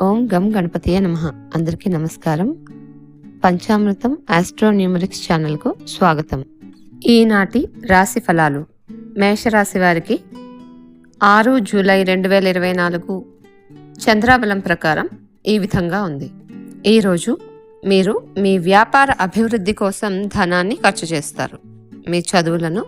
ఓం గం గణపతియ నమ. అందరికీ నమస్కారం. పంచామృతం ఆస్ట్రోన్యూమరిక్స్ ఛానల్కు స్వాగతం. ఈనాటి రాశి ఫలాలు. మేషరాశి వారికి ఆరు జూలై రెండు వేల ఇరవై నాలుగు చంద్రాబలం ప్రకారం ఈ విధంగా ఉంది. ఈరోజు మీరు మీ వ్యాపార అభివృద్ధి కోసం ధనాన్ని ఖర్చు చేస్తారు. మీ చదువులను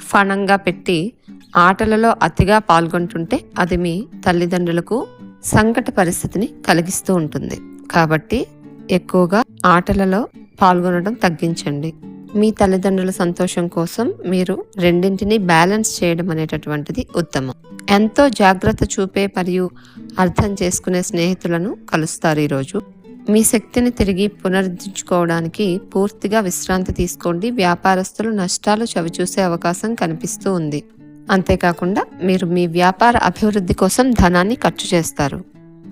ఫణంగా పెట్టి ఆటలలో అతిగా పాల్గొంటుంటే అది మీ తల్లిదండ్రులకు సంకట పరిస్థితిని కలిగిస్తూ ఉంటుంది. కాబట్టి ఎక్కువగా ఆటలలో పాల్గొనడం తగ్గించండి. మీ తల్లిదండ్రుల సంతోషం కోసం మీరు రెండింటిని బ్యాలెన్స్ చేయడం అనేటటువంటిది ఉత్తమం. ఎంతో జాగ్రత్త చూపే మరియు అర్థం చేసుకునే స్నేహితులను కలుస్తారు ఈరోజు. మీ శక్తిని తిరిగి పునరుద్ధరించుకోవడానికి పూర్తిగా విశ్రాంతి తీసుకోండి. వ్యాపారస్తులు నష్టాలు చవిచూసే అవకాశం కనిపిస్తూ ఉంది. అంతేకాకుండా మీరు మీ వ్యాపార అభివృద్ధి కోసం ధనాన్ని ఖర్చు చేస్తారు.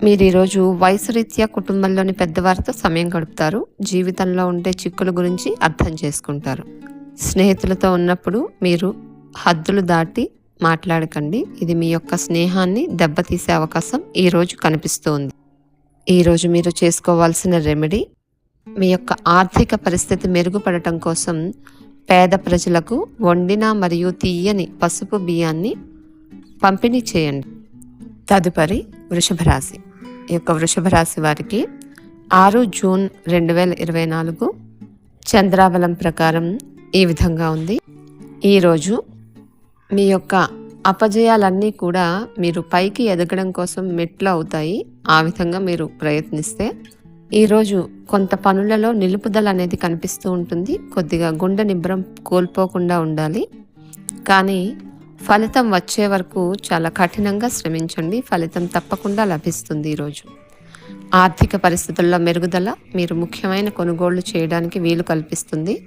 మీరు ఈరోజు వయసు రీత్యా కుటుంబంలోని పెద్దవారితో సమయం గడుపుతారు. జీవితంలో ఉండే చిక్కుల గురించి అర్థం చేసుకుంటారు. స్నేహితులతో ఉన్నప్పుడు మీరు హద్దులు దాటి మాట్లాడకండి. ఇది మీ యొక్క స్నేహాన్ని దెబ్బతీసే అవకాశం ఈరోజు కనిపిస్తోంది. ఈరోజు మీరు చేసుకోవాల్సిన రెమెడీ మీ యొక్క ఆర్థిక పరిస్థితి మెరుగుపడటం కోసం పేద ప్రజలకు వండిన మరియు తీయని పసుపు బియ్యాన్ని పంపిణీ చేయండి. తదుపరి వృషభ రాశి ఈ యొక్క వృషభ రాశి వారికి ఆరు జూన్ రెండు వేల ఇరవై నాలుగు చంద్రాబలం ప్రకారం ఈ విధంగా ఉంది. ఈరోజు మీ యొక్క అపజయాలన్నీ కూడా మీరు పైకి ఎదగడం కోసం మెట్లు అవుతాయి. ఆ విధంగా మీరు ప్రయత్నిస్తే ఈరోజు కొంత పనులలో నిలుపుదల అనేది కనిపిస్తూ ఉంటుంది. కొద్దిగా గుండె నిబ్రం కోల్పోకుండా ఉండాలి. కానీ ఫలితం వచ్చే వరకు చాలా కఠినంగా శ్రమించండి. ఫలితం తప్పకుండా లభిస్తుంది ఈరోజు ఆర్థిక పరిస్థితుల్లో మెరుగుదల మీరు ముఖ్యమైన కొనుగోళ్ళు చేయడానికి వీలు కల్పిస్తుంది.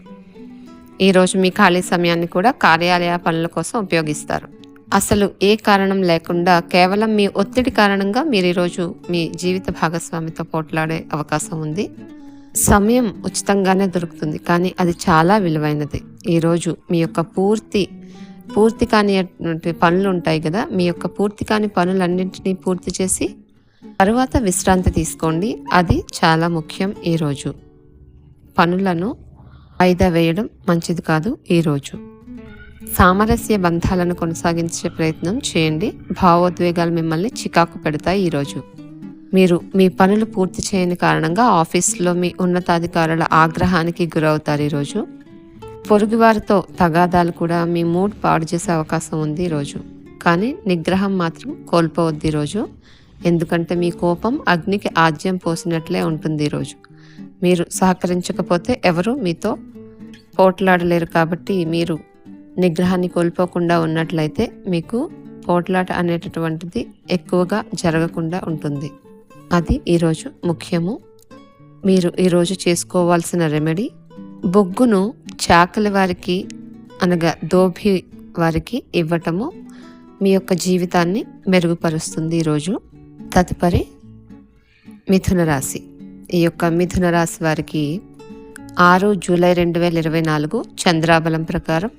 ఈరోజు మీ ఖాళీ సమయాన్ని కూడా కార్యాలయ పనుల కోసం ఉపయోగిస్తారు. అసలు ఏ కారణం లేకుండా కేవలం మీ ఒత్తిడి కారణంగా మీరు ఈరోజు మీ జీవిత భాగస్వామితో పోట్లాడే అవకాశం ఉంది. సమయం ఉచితంగానే దొరుకుతుంది కానీ అది చాలా విలువైనది. ఈరోజు మీ యొక్క పూర్తి పూర్తి కాని పనులు ఉంటాయి కదా మీ యొక్క పూర్తి కాని పనులన్నింటినీ పూర్తి చేసి తరువాత విశ్రాంతి తీసుకోండి. అది చాలా ముఖ్యం ఈరోజు. పనులను వాయిదా వేయడం మంచిది కాదు ఈరోజు. సామరస్య బంధాలను కొనసాగించే ప్రయత్నం చేయండి. భావోద్వేగాలు మిమ్మల్ని చికాకు పెడతాయి ఈరోజు మీరు మీ పనులు పూర్తి చేయని కారణంగా ఆఫీస్లో మీ ఉన్నతాధికారుల ఆగ్రహానికి గురవుతారు ఈరోజు పొరుగువారితో తగాదాలు కూడా మీ మూడ్ పాడు చేసే అవకాశం ఉంది ఈరోజు కానీ నిగ్రహం మాత్రం కోల్పోవద్దు ఈరోజు ఎందుకంటే మీ కోపం అగ్నికి ఆజ్యం పోసినట్లే ఉంటుంది ఈరోజు మీరు సహకరించకపోతే ఎవరు మీతో పోట్లాడలేరు కాబట్టి మీరు నిగ్రహాన్ని కోల్పోకుండా ఉన్నట్లయితే మీకు పోట్లాట అనేటటువంటిది ఎక్కువగా జరగకుండా ఉంటుంది. అది ఈరోజు ముఖ్యము. మీరు ఈరోజు చేసుకోవాల్సిన రెమెడీ బొగ్గును చాకలి వారికి అనగా దోభి వారికి ఇవ్వటము మీ యొక్క జీవితాన్ని మెరుగుపరుస్తుంది ఈరోజు. తదుపరి మిథున రాశి. ఈ యొక్క మిథున రాశి వారికి ఆరు జూలై రెండు వేల ఇరవై నాలుగు చంద్రాబలం ప్రకారం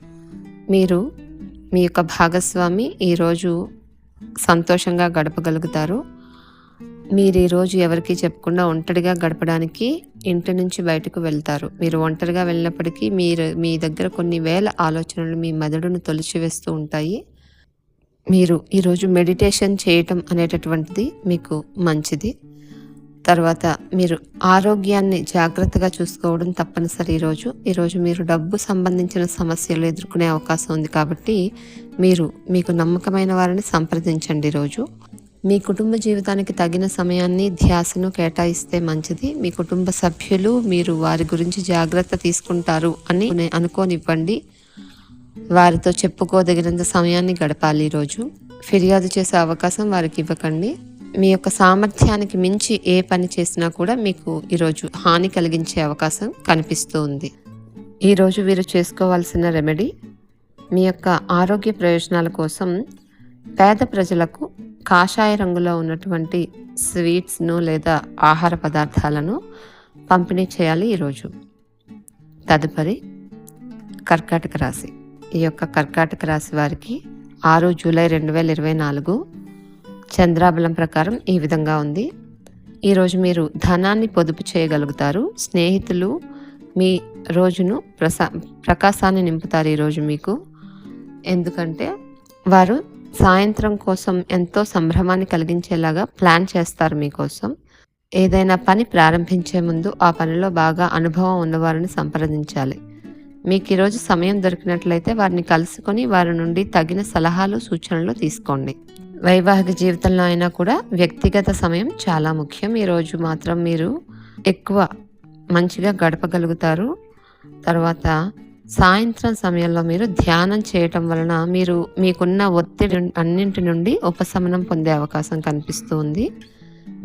మీరు మీ యొక్క భాగస్వామి ఈరోజు సంతోషంగా గడపగలుగుతారు. మీరు ఈరోజు ఎవరికి చెప్పకుండా ఒంటరిగా గడపడానికి ఇంటి నుంచి బయటకు వెళ్తారు. మీరు ఒంటరిగా వెళ్ళినప్పటికీ మీరు మీ దగ్గర కొన్ని వేల ఆలోచనలు మీ మెదడును తొలిచివేస్తూ ఉంటాయి. మీరు ఈరోజు మెడిటేషన్ చేయటం అనేటటువంటిది మీకు మంచిది. తర్వాత మీరు ఆరోగ్యాన్ని జాగ్రత్తగా చూసుకోవడం తప్పనిసరి ఈరోజు ఈరోజు మీరు డబ్బు సంబంధించిన సమస్యలు ఎదుర్కొనే అవకాశం ఉంది కాబట్టి మీరు మీకు నమ్మకమైన వారిని సంప్రదించండి ఈరోజు మీ కుటుంబ జీవితానికి తగిన సమయాన్ని ధ్యాసను కేటాయిస్తే మంచిది. మీ కుటుంబ సభ్యులు మీరు వారి గురించి జాగ్రత్త తీసుకుంటారు అని అనుకోనివ్వండి. వారితో చెప్పుకోదగినంత సమయాన్ని గడపాలి ఈరోజు ఫిర్యాదు చేసే అవకాశం వారికి ఇవ్వకండి. మీ యొక్క సామర్థ్యానికి మించి ఏ పని చేసినా కూడా మీకు ఈరోజు హాని కలిగించే అవకాశం కనిపిస్తూ ఉంది. ఈరోజు వీరు చేసుకోవాల్సిన రెమెడీ మీ యొక్క ఆరోగ్య ప్రయోజనాల కోసం పేద ప్రజలకు కాషాయ రంగులో ఉన్నటువంటి స్వీట్స్ను లేదా ఆహార పదార్థాలను పంపిణీ చేయాలి ఈరోజు. తదుపరి కర్కాటక రాశి. ఈ యొక్క కర్కాటక రాశి వారికి ఆరు జూలై రెండు వేల ఇరవై నాలుగు చంద్రాబలం ప్రకారం ఈ విధంగా ఉంది. ఈరోజు మీరు ధనాన్ని పొదుపు చేయగలుగుతారు. స్నేహితులు మీ రోజును ప్రసా ప్రకాశాన్ని నింపుతారు ఈరోజు మీకు. ఎందుకంటే వారు సాయంత్రం కోసం ఎంతో సంభ్రమాన్ని కలిగించేలాగా ప్లాన్ చేస్తారు మీకోసం. ఏదైనా పని ప్రారంభించే ముందు ఆ పనిలో బాగా అనుభవం ఉన్నవారిని సంప్రదించాలి. మీకు ఈరోజు సమయం దొరికినట్లయితే వారిని కలుసుకొని వారి నుండి తగిన సలహాలు సూచనలు తీసుకోండి. వైవాహిక జీవితంలో అయినా కూడా వ్యక్తిగత సమయం చాలా ముఖ్యం. ఈరోజు మాత్రం మీరు ఎక్కువ మంచిగా గడపగలుగుతారు. తర్వాత సాయంత్రం సమయంలో మీరు ధ్యానం చేయటం వలన మీరు మీకున్న ఒత్తిడి అన్నింటి నుండి ఉపశమనం పొందే అవకాశం కనిపిస్తూ ఉంది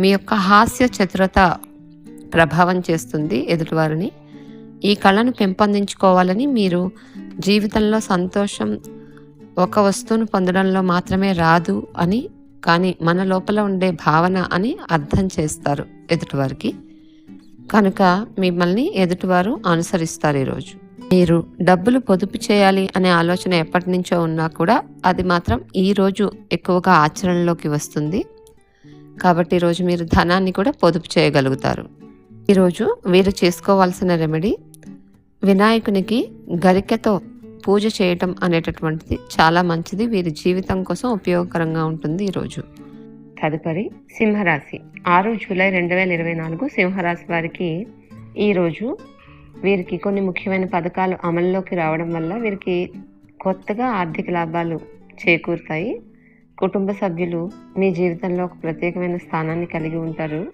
మీ యొక్క హాస్య చతురత ప్రభావం చేస్తుంది ఎదుటివారిని. ఈ కళను పెంపొందించుకోవాలని మీరు జీవితంలో సంతోషం ఒక వస్తువును పొందడంలో మాత్రమే రాదు అని కానీ మన లోపల ఉండే భావన అని అర్థం చేస్తారు ఎదుటివారికి. కనుక మిమ్మల్ని ఎదుటివారు అనుసరిస్తారు ఈరోజు. మీరు డబ్బులు పొదుపు చేయాలి అనే ఆలోచన ఎప్పటి నుంచో ఉన్నా కూడా అది మాత్రం ఈరోజు ఎక్కువగా ఆచరణలోకి వస్తుంది. కాబట్టి ఈరోజు మీరు ధనాన్ని కూడా పొదుపు చేయగలుగుతారు. ఈరోజు వీరు చేసుకోవాల్సిన రెమెడీ వినాయకునికి గరికెతో పూజ చేయటం అనేటటువంటిది చాలా మంచిది. వీరి జీవితం కోసం ఉపయోగకరంగా ఉంటుంది ఈరోజు తదుపరి సింహరాశి. ఆరు జూలై రెండు వేల ఇరవై నాలుగు సింహరాశి వారికి ఈరోజు వీరికి కొన్ని ముఖ్యమైన పథకాలు అమల్లోకి రావడం వల్ల వీరికి కొత్తగా ఆర్థిక లాభాలు చేకూరుతాయి. కుటుంబ సభ్యులు మీ జీవితంలో ఒక ప్రత్యేకమైన స్థానాన్ని కలిగి ఉంటారు.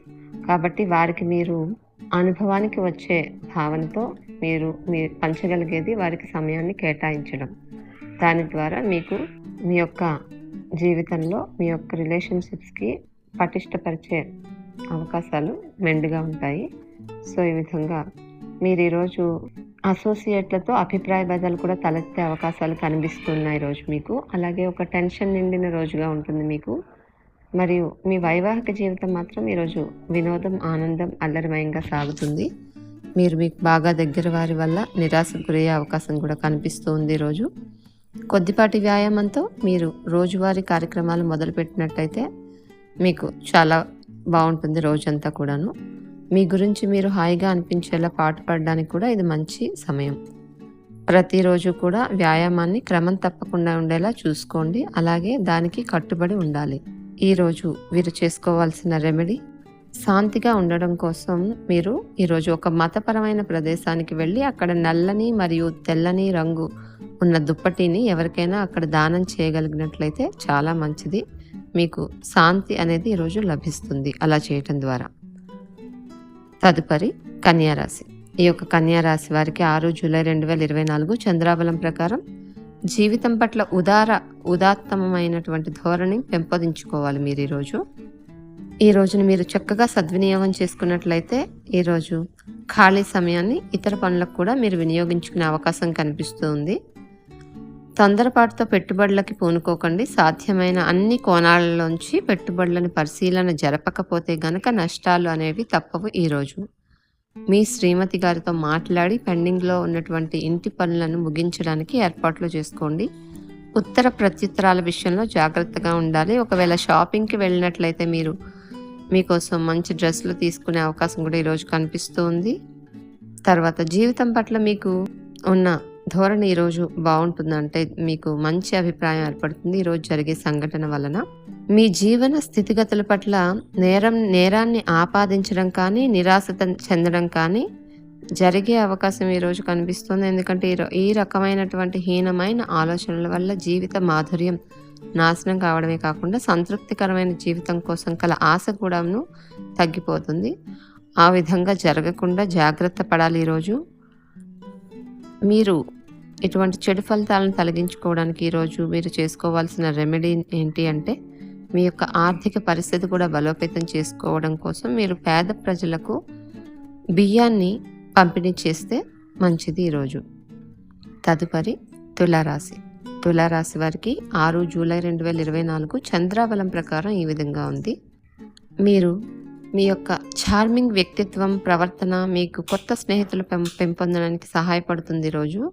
కాబట్టి వారికి మీరు అనుభవానికి వచ్చే భావనతో మీరు మీ పంచగలిగేది వారికి సమయాన్ని కేటాయించడం. దాని ద్వారా మీకు మీ యొక్క జీవితంలో మీ యొక్క రిలేషన్షిప్స్కి పటిష్టపరిచే అవకాశాలు మెండుగా ఉంటాయి. సో ఈ విధంగా మీరు ఈరోజు అసోసియేట్లతో అభిప్రాయ భేదాలు కూడా తలెత్తే అవకాశాలు కనిపిస్తున్నాయి ఈరోజు మీకు. అలాగే ఒక టెన్షన్ నిండిన రోజుగా ఉంటుంది మీకు. మరియు మీ వైవాహిక జీవితం మాత్రం ఈరోజు వినోదం ఆనందం అల్లరిమయంగా సాగుతుంది. మీరు మీకు బాగా దగ్గర వారి వల్ల నిరాశకు గురయ్యే అవకాశం కూడా కనిపిస్తూ ఉంది ఈరోజు కొద్దిపాటి వ్యాయామంతో మీరు రోజువారీ కార్యక్రమాలు మొదలుపెట్టినట్టయితే మీకు చాలా బాగుంటుంది రోజంతా కూడాను. మీ గురించి మీరు హాయిగా అనిపించేలా పాటుపడడానికి కూడా ఇది మంచి సమయం. ప్రతిరోజు కూడా వ్యాయామాన్ని క్రమం తప్పకుండా ఉండేలా చూసుకోండి. అలాగే దానికి కట్టుబడి ఉండాలి. ఈరోజు వీరు చేసుకోవాల్సిన రెమెడీ శాంతిగా ఉండడం కోసం మీరు ఈరోజు ఒక మతపరమైన ప్రదేశానికి వెళ్ళి అక్కడ నల్లని మరియు తెల్లని రంగు ఉన్న దుప్పటిని ఎవరికైనా అక్కడ దానం చేయగలిగినట్లయితే చాలా మంచిది. మీకు శాంతి అనేది ఈరోజు లభిస్తుంది అలా చేయటం ద్వారా. తదుపరి కన్యారాశి. ఈ యొక్క కన్యారాశి వారికి ఆరు జూలై రెండు వేల ఇరవై నాలుగు చంద్రాబలం ప్రకారం జీవితం పట్ల ఉదార ఉదాత్తమైనటువంటి ధోరణి పెంపొందించుకోవాలి మీరు ఈరోజు. ఈ రోజును మీరు చక్కగా సద్వినియోగం చేసుకున్నట్లయితే ఈరోజు ఖాళీ సమయాన్ని ఇతర పనులకు కూడా మీరు వినియోగించుకునే అవకాశం కనిపిస్తుంది. తొందరపాటుతో పెట్టుబడులకి పూనుకోకండి. సాధ్యమైన అన్ని కోణాలలోంచి పెట్టుబడులను పరిశీలన జరపకపోతే గనక నష్టాలు అనేవి తప్పవు ఈరోజు మీ శ్రీమతి గారితో మాట్లాడి పెండింగ్లో ఉన్నటువంటి ఇంటి పనులను ముగించడానికి ఏర్పాట్లు చేసుకోండి. ఉత్తర ప్రత్యుత్తరాల విషయంలో జాగ్రత్తగా ఉండాలి. ఒకవేళ షాపింగ్కి వెళ్ళినట్లయితే మీరు మీకోసం మంచి డ్రెస్సులు తీసుకునే అవకాశం కూడా ఈరోజు కనిపిస్తూ ఉంది తర్వాత జీవితం పట్ల మీకు ఉన్న ధోరణి ఈరోజు బాగుంటుంది అంటే మీకు మంచి అభిప్రాయం ఏర్పడుతుంది. ఈరోజు జరిగే సంఘటన వలన మీ జీవన స్థితిగతుల పట్ల నేరం నేరాన్ని ఆపాదించడం కానీ నిరాశ చెందడం కానీ జరిగే అవకాశం ఈరోజు కనిపిస్తుంది. ఎందుకంటే ఈ రకమైనటువంటి హీనమైన ఆలోచనల వల్ల జీవిత మాధుర్యం నాశనం కావడమే కాకుండా సంతృప్తికరమైన జీవితం కోసం కల ఆశ కూడాను తగ్గిపోతుంది. ఆ విధంగా జరగకుండా జాగ్రత్త పడాలి ఈరోజు. మీరు ఇటువంటి చెడు ఫలితాలను తొలగించుకోవడానికి ఈరోజు మీరు చేసుకోవాల్సిన రెమెడీ ఏంటి అంటే మీ యొక్క ఆర్థిక పరిస్థితి కూడా బలోపేతం చేసుకోవడం కోసం మీరు పేద ప్రజలకు బియ్యాన్ని పంపిణీ చేస్తే మంచిది ఈరోజు. తదుపరి తులారాశి. తులారాశి వారికి ఆరు జూలై రెండు వేల ఇరవై నాలుగు చంద్రాబలం ప్రకారం ఈ విధంగా ఉంది. మీరు మీ యొక్క చార్మింగ్ వ్యక్తిత్వం ప్రవర్తన మీకు కొత్త స్నేహితులు పెం పెంపొందడానికి సహాయపడుతుంది రోజు.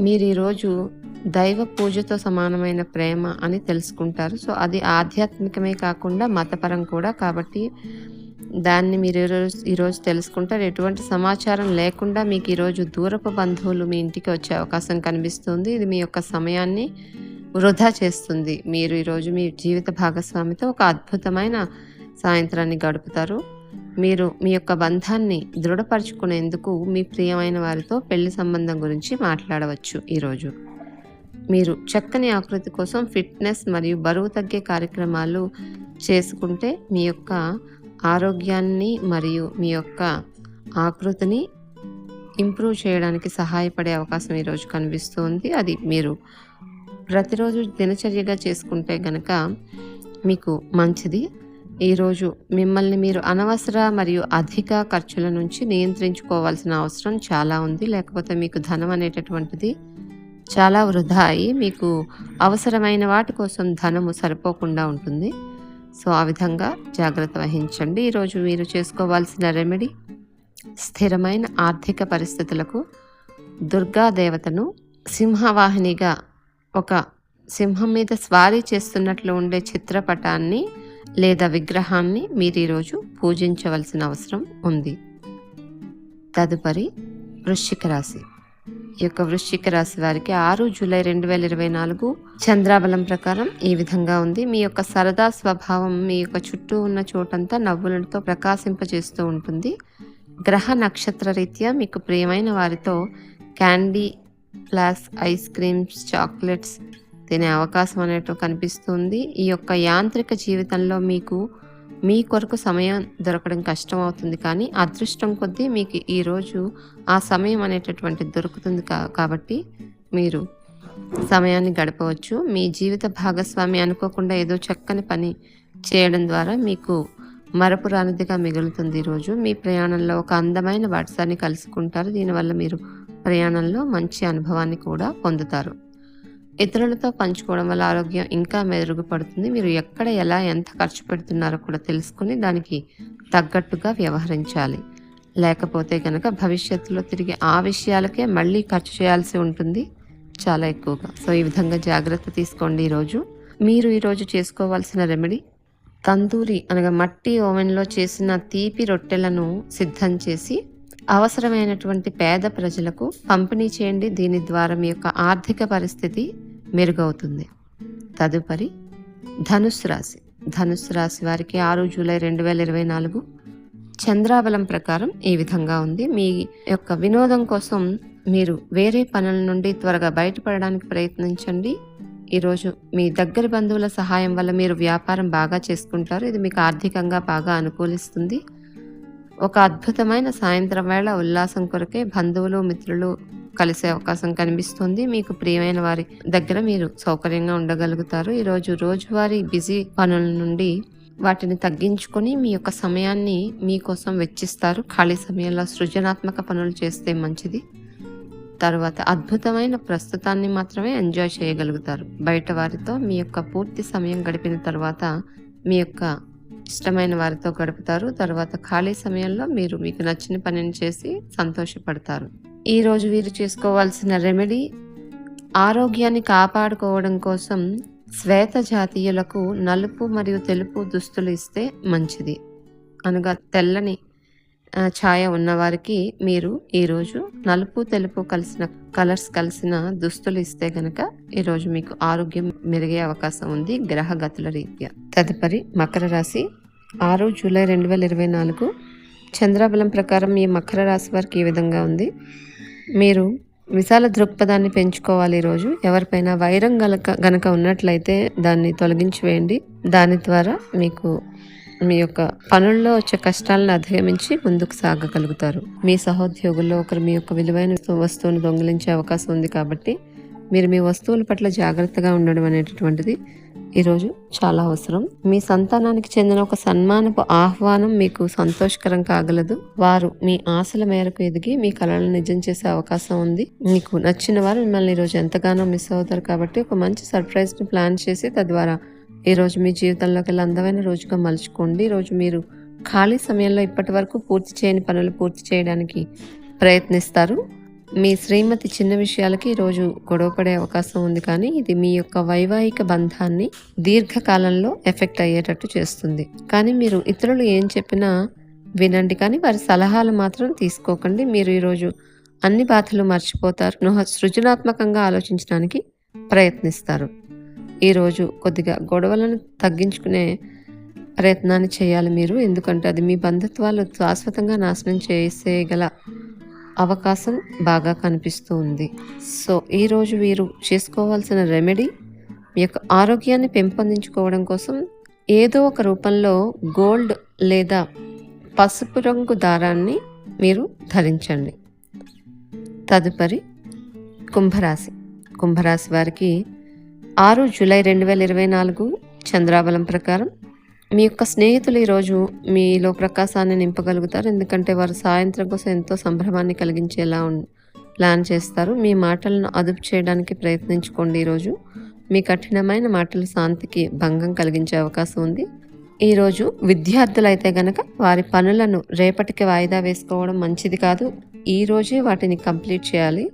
మీరు ఈరోజు దైవ పూజతో సమానమైన ప్రేమ అని తెలుసుకుంటారు. సో అది ఆధ్యాత్మికమే కాకుండా మతపరం కూడా. కాబట్టి దాన్ని మీరు ఈరోజు ఈరోజు తెలుసుకుంటారు. ఎటువంటి సమాచారం లేకుండా మీకు ఈరోజు దూరపు బంధువులు మీ ఇంటికి వచ్చే అవకాశం కనిపిస్తుంది. ఇది మీ యొక్క సమయాన్ని వృధా చేస్తుంది. మీరు ఈరోజు మీ జీవిత భాగస్వామితో ఒక అద్భుతమైన సాయంత్రాన్ని గడుపుతారు. మీరు మీ యొక్క బంధాన్ని దృఢపరచుకునేందుకు మీ ప్రియమైన వారితో పెళ్ళి సంబంధం గురించి మాట్లాడవచ్చు ఈరోజు మీరు చక్కని ఆకృతి కోసం ఫిట్నెస్ మరియు బరువు తగ్గే కార్యక్రమాలు చేసుకుంటే మీ యొక్క ఆరోగ్యాన్ని మరియు మీ యొక్క ఆకృతిని ఇంప్రూవ్ చేయడానికి సహాయపడే అవకాశం ఈరోజు కనిపిస్తుంది. అది మీరు ప్రతిరోజు దినచర్యగా చేసుకుంటే గనక మీకు మంచిది. ఈరోజు మిమ్మల్ని మీరు అనవసర మరియు అధిక ఖర్చుల నుంచి నియంత్రించుకోవాల్సిన అవసరం చాలా ఉంది. లేకపోతే మీకు ధనం అనేటటువంటిది చాలా వృధా అయి మీకు అవసరమైన వాటి కోసం ధనము సరిపోకుండా ఉంటుంది. సో ఆ విధంగా జాగ్రత్త వహించండి. ఈరోజు మీరు చేసుకోవాల్సిన రెమెడీ స్థిరమైన ఆర్థిక పరిస్థితులకు దుర్గా దేవతను సింహవాహినిగా ఒక సింహం మీద స్వారీ చేస్తున్నట్లు ఉండే చిత్రపటాన్ని లేదా విగ్రహాన్ని మీరు ఈరోజు పూజించవలసిన అవసరం ఉంది. తదుపరి వృశ్చిక రాశి. యొక్క వృశ్చిక రాశి వారికి ఆరు జూలై రెండు వేల ఇరవై నాలుగు చంద్రాబలం ప్రకారం ఈ విధంగా ఉంది. మీ యొక్క సరదా స్వభావం మీ యొక్క చుట్టూ ఉన్న చోటంతా నవ్వులతో ప్రకాశింపజేస్తూ ఉంటుంది. గ్రహ నక్షత్ర రీత్యా మీకు ప్రియమైన వారితో candy plus ice creams chocolates తినే అవకాశం అనేటు కనిపిస్తుంది. ఈ యొక్క యాంత్రిక జీవితంలో మీకు మీ కొరకు సమయం దొరకడం కష్టం అవుతుంది కానీ అదృష్టం కొద్దీ మీకు ఈరోజు ఆ సమయం అనేటటువంటి దొరుకుతుంది కా- కాబట్టి మీరు సమయాన్ని గడపవచ్చు. మీ జీవిత భాగస్వామి అనుకోకుండా ఏదో చక్కని పని చేయడం ద్వారా మీకు మరపురానిదిగా మిగులుతుంది ఈరోజు మీ ప్రయాణంలో ఒక అందమైన వాట్సాన్ని కలుసుకుంటారు. దీనివల్ల మీరు ప్రయాణంలో మంచి అనుభవాన్ని కూడా పొందుతారు. ఇతరులతో పంచుకోవడం వల్ల ఆరోగ్యం ఇంకా మెరుగుపడుతుంది. మీరు ఎక్కడ ఎలా ఎంత ఖర్చు పెడుతున్నారో కూడా తెలుసుకుని దానికి తగ్గట్టుగా వ్యవహరించాలి. లేకపోతే కనుక భవిష్యత్తులో తిరిగి ఆ విషయాలకే మళ్ళీ ఖర్చు చేయాల్సి ఉంటుంది చాలా ఎక్కువగా. సో ఈ విధంగా జాగ్రత్త తీసుకోండి ఈరోజు. మీరు ఈరోజు చేసుకోవాల్సిన రెమెడీ తందూరి అనగా మట్టి ఓవెన్లో చేసిన తీపి రొట్టెలను సిద్ధం చేసి అవసరమైనటువంటి పేద ప్రజలకు పంపిణీ చేయండి. దీని ద్వారా మీ యొక్క ఆర్థిక పరిస్థితి మెరుగవుతుంది. తదుపరి ధనుసు రాశి. ధనుసు రాశి వారికి ఆరు జూలై రెండు వేల ఇరవై నాలుగు చంద్రాబలం ప్రకారం ఈ విధంగా ఉంది. మీ యొక్క వినోదం కోసం మీరు వేరే పనుల నుండి త్వరగా బయటపడడానికి ప్రయత్నించండి. ఈరోజు మీ దగ్గర బంధువుల సహాయం వల్ల మీరు వ్యాపారం బాగా చేసుకుంటారు. ఇది మీకు ఆర్థికంగా బాగా అనుకూలిస్తుంది. ఒక అద్భుతమైన సాయంత్రం వేళ ఉల్లాసం కొరకే బంధువులు మిత్రులు కలిసే అవకాశం కనిపిస్తుంది. మీకు ప్రియమైన వారి దగ్గర మీరు సౌకర్యంగా ఉండగలుగుతారు. ఈరోజు రోజువారీ బిజీ పనుల నుండి వాటిని తగ్గించుకొని మీ యొక్క సమయాన్ని మీకోసం వెచ్చిస్తారు. ఖాళీ సమయంలో సృజనాత్మక పనులు చేస్తే మంచిది. తర్వాత అద్భుతమైన ప్రస్తుతాన్ని మాత్రమే ఎంజాయ్ చేయగలుగుతారు. బయట వారితో మీ యొక్క పూర్తి సమయం గడిపిన తర్వాత మీ యొక్క ఇష్టమైన వారితో గడుపుతారు. తర్వాత ఖాళీ సమయంలో మీరు మీకు నచ్చిన పనిని చేసి సంతోషపడతారు. ఈరోజు వీరు చేసుకోవాల్సిన రెమెడీ ఆరోగ్యాన్ని కాపాడుకోవడం కోసం శ్వేత జాతీయులకు నలుపు మరియు తెలుపు దుస్తులు ఇస్తే మంచిది. అనగా తెల్లని ఛాయ ఉన్నవారికి మీరు ఈరోజు నలుపు తెలుపు కలిసిన కలర్స్ కలిసిన దుస్తులు ఇస్తే గనక ఈరోజు మీకు ఆరోగ్యం మెరుగే అవకాశం ఉంది గ్రహగతుల రీత్యా. తదుపరి మకర రాశి ఆరు జూలై రెండు వేల ఇరవై నాలుగు. చంద్రబలం ప్రకారం ఈ మకర రాశి వారికి ఈ విధంగా ఉంది. మీరు విశాల దృక్పథాన్ని పెంచుకోవాలి ఈరోజు. ఎవరిపైన వైరం గనక గనక ఉన్నట్లయితే దాన్ని తొలగించి వేయండి. దాని ద్వారా మీకు మీ యొక్క పనుల్లో వచ్చే కష్టాలను అధిగమించి ముందుకు సాగగలుగుతారు. మీ సహోద్యోగుల్లో ఒకరు మీ యొక్క విలువైన వస్తువును దొంగిలించే అవకాశం ఉంది కాబట్టి మీరు మీ వస్తువుల పట్ల జాగ్రత్తగా ఉండడం అనేటటువంటిది ఈరోజు చాలా అవసరం. మీ సంతానానికి చెందిన ఒక సన్మానపు ఆహ్వానం మీకు సంతోషకరం కాగలదు. వారు మీ ఆశల మేరకు ఎదిగి మీ కళలను నిజం చేసే అవకాశం ఉంది. మీకు నచ్చిన వారు మిమ్మల్ని ఈరోజు ఎంతగానో మిస్ అవుతారు కాబట్టి ఒక మంచి సర్ప్రైజ్ని ప్లాన్ చేసి తద్వారా ఈరోజు మీ జీవితంలోకి వెళ్ళి అందమైన రోజుగా మలుచుకోండి. ఈరోజు రోజు మీరు ఖాళీ సమయంలో ఇప్పటి వరకు పూర్తి చేయని పనులు పూర్తి చేయడానికి ప్రయత్నిస్తారు. మీ శ్రీమతి చిన్న విషయాలకి ఈరోజు గొడవపడే అవకాశం ఉంది కానీ ఇది మీ యొక్క వైవాహిక బంధాన్ని దీర్ఘకాలంలో ఎఫెక్ట్ అయ్యేటట్టు చేస్తుంది. కానీ మీరు ఇతరులు ఏం చెప్పినా వినండి. కానీ వారి సలహాలు మాత్రం తీసుకోకండి. మీరు ఈరోజు అన్ని బాధలు మర్చిపోతారు. నుహ సృజనాత్మకంగా ఆలోచించడానికి ప్రయత్నిస్తారు. ఈరోజు కొద్దిగా గొడవలను తగ్గించుకునే ప్రయత్నాన్ని చేయాలి మీరు. ఎందుకంటే అది మీ బంధుత్వాలు శాశ్వతంగా నాశనం చేసేయగల అవకాశం బాగా కనిపిస్తూ ఉంది. సో ఈరోజు వీరు చేసుకోవాల్సిన రెమెడీ మీ యొక్క ఆరోగ్యాన్ని పెంపొందించుకోవడం కోసం ఏదో ఒక రూపంలో గోల్డ్ లేదా పసుపు రంగు దారాన్ని మీరు ధరించండి. తదుపరి కుంభరాశి. కుంభరాశి వారికి ఆరు జూలై రెండు వేల ఇరవై నాలుగు చంద్రాబలం ప్రకారం మీ యొక్క స్నేహితులు ఈరోజు మీలో ప్రకాశాన్ని నింపగలుగుతారు. ఎందుకంటే వారు సాయంత్రం కోసం ఎంతో సంభ్రమాన్ని కలిగించేలా ప్లాన్ చేస్తారు. మీ మాటలను అదుపు చేయడానికి ప్రయత్నించుకోండి ఈరోజు. మీ కఠినమైన మాటలు శాంతికి భంగం కలిగించే అవకాశం ఉంది. ఈరోజు విద్యార్థులైతే గనక వారి పనులను రేపటికి వాయిదా వేసుకోవడం మంచిది కాదు. ఈ రోజే వాటిని కంప్లీట్ చేయాలి.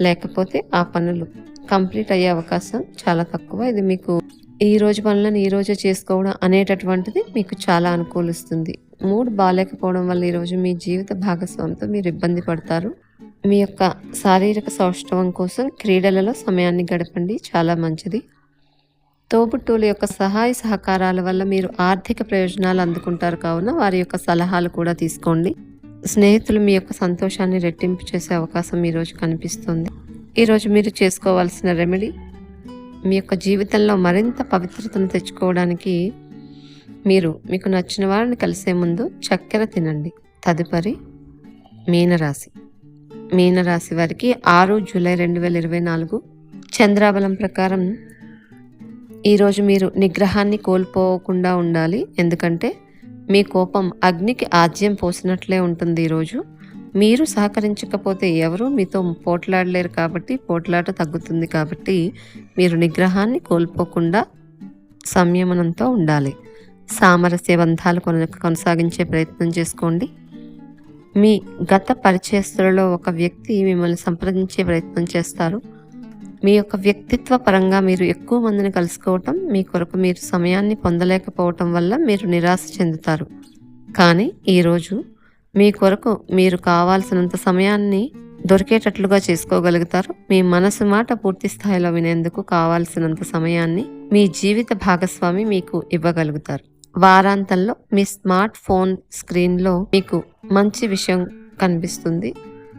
లేకపోతే ఆ పనులు కంప్లీట్ అయ్యే అవకాశం చాలా తక్కువ. ఇది మీకు ఈ రోజు పనులను ఈ రోజే చేసుకోవడం అనేటటువంటిది మీకు చాలా అనుకూలిస్తుంది. మూడ్ బాగాలేకపోవడం వల్ల ఈరోజు మీ జీవిత భాగస్వామితో మీరు ఇబ్బంది పడతారు. మీ యొక్క శారీరక సౌష్ఠవం కోసం క్రీడలలో సమయాన్ని గడపండి. చాలా మంచిది. తోబుట్టువుల యొక్క సహాయ సహకారాల వల్ల మీరు ఆర్థిక ప్రయోజనాలు అందుకుంటారు కావున వారి యొక్క సలహాలు కూడా తీసుకోండి. స్నేహితులు మీ యొక్క సంతోషాన్ని రెట్టింపు చేసే అవకాశం ఈరోజు కనిపిస్తుంది. ఈరోజు మీరు చేసుకోవాల్సిన రెమెడీ మీ యొక్క జీవితంలో మరింత పవిత్రతను తెచ్చుకోవడానికి మీరు మీకు నచ్చిన వారిని కలిసే ముందు చక్కెర తినండి. తదుపరి మీనరాశి. మీనరాశి వారికి ఆరు జూలై రెండు వేల ఇరవై నాలుగు చంద్రాబలం ప్రకారం ఈరోజు మీరు నిగ్రహాన్ని కోల్పోకుండా ఉండాలి. ఎందుకంటే మీ కోపం అగ్నికి ఆజ్యం పోసినట్లే ఉంటుంది ఈరోజు మీరు సహకరించకపోతే ఎవరు మీతో పోట్లాడలేరు కాబట్టి పోట్లాట తగ్గుతుంది కాబట్టి మీరు నిగ్రహాన్ని కోల్పోకుండా సంయమనంతో ఉండాలి. సామరస్య బంధాలు కొన కొనసాగించే ప్రయత్నం చేసుకోండి. మీ గత పరిచయస్తులలో ఒక వ్యక్తి మిమ్మల్ని సంప్రదించే ప్రయత్నం చేస్తారు. మీ యొక్క వ్యక్తిత్వ పరంగా మీరు ఎక్కువ మందిని కలుసుకోవటం మీ కొరకు మీరు సమయాన్ని పొందలేకపోవటం వల్ల మీరు నిరాశ చెందుతారు. కానీ ఈరోజు మీ కొరకు మీరు కావాల్సినంత సమయాన్ని దొరికేటట్లుగా చేసుకోగలుగుతారు. మీ మనసు మాట పూర్తి స్థాయిలో వినేందుకు కావాల్సినంత సమయాన్ని మీ జీవిత భాగస్వామి మీకు ఇవ్వగలుగుతారు. వారాంతంలో మీ స్మార్ట్ ఫోన్ స్క్రీన్లో మీకు మంచి విషయం కనిపిస్తుంది.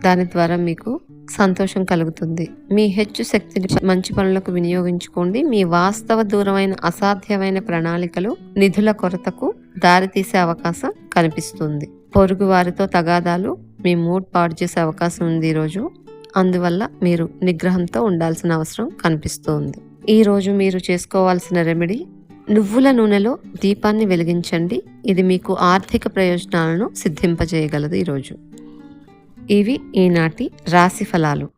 దాని ద్వారా మీకు సంతోషం కలుగుతుంది. మీ హెచ్చు శక్తిని మంచి పనులకు వినియోగించుకోండి. మీ వాస్తవ దూరమైన అసాధ్యమైన ప్రణాళికలు నిధుల కొరతకు దారితీసే అవకాశం కనిపిస్తుంది. పొరుగు వారితో తగాదాలు మీ మూడ్ పాడు చేసే అవకాశం ఉంది ఈరోజు అందువల్ల మీరు నిగ్రహంతో ఉండాల్సిన అవసరం కనిపిస్తోంది. ఈరోజు మీరు చేసుకోవాల్సిన రెమెడీ నువ్వుల నూనెలో దీపాన్ని వెలిగించండి. ఇది మీకు ఆర్థిక ప్రయోజనాలను సిద్ధింపజేయగలదు ఈరోజు ఇవి ఈనాటి రాశి ఫలాలు.